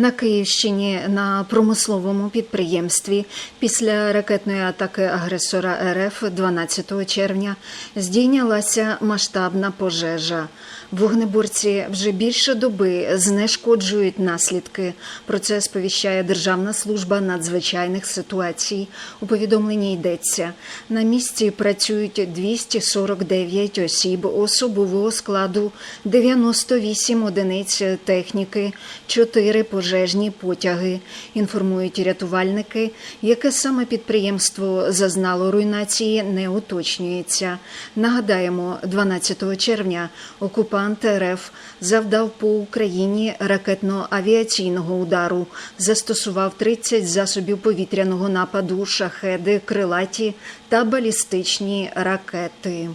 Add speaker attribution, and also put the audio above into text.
Speaker 1: На Київщині на промисловому підприємстві після ракетної атаки агресора РФ 12 червня здійнялася масштабна пожежа. Вогнеборці вже більше доби знешкоджують наслідки. Про це сповіщає Державна служба надзвичайних ситуацій. У повідомленні йдеться на місці працюють 249 осіб особового складу, 98 одиниць техніки, 4 пожежні потяги. Інформують рятувальники, яке саме підприємство зазнало руйнації, не уточнюється. Нагадаємо, 12 червня окупант РФ завдав по Україні ракетно-авіаційного удару, застосував 30 засобів повітряного нападу, шахеди, крилаті та балістичні ракети.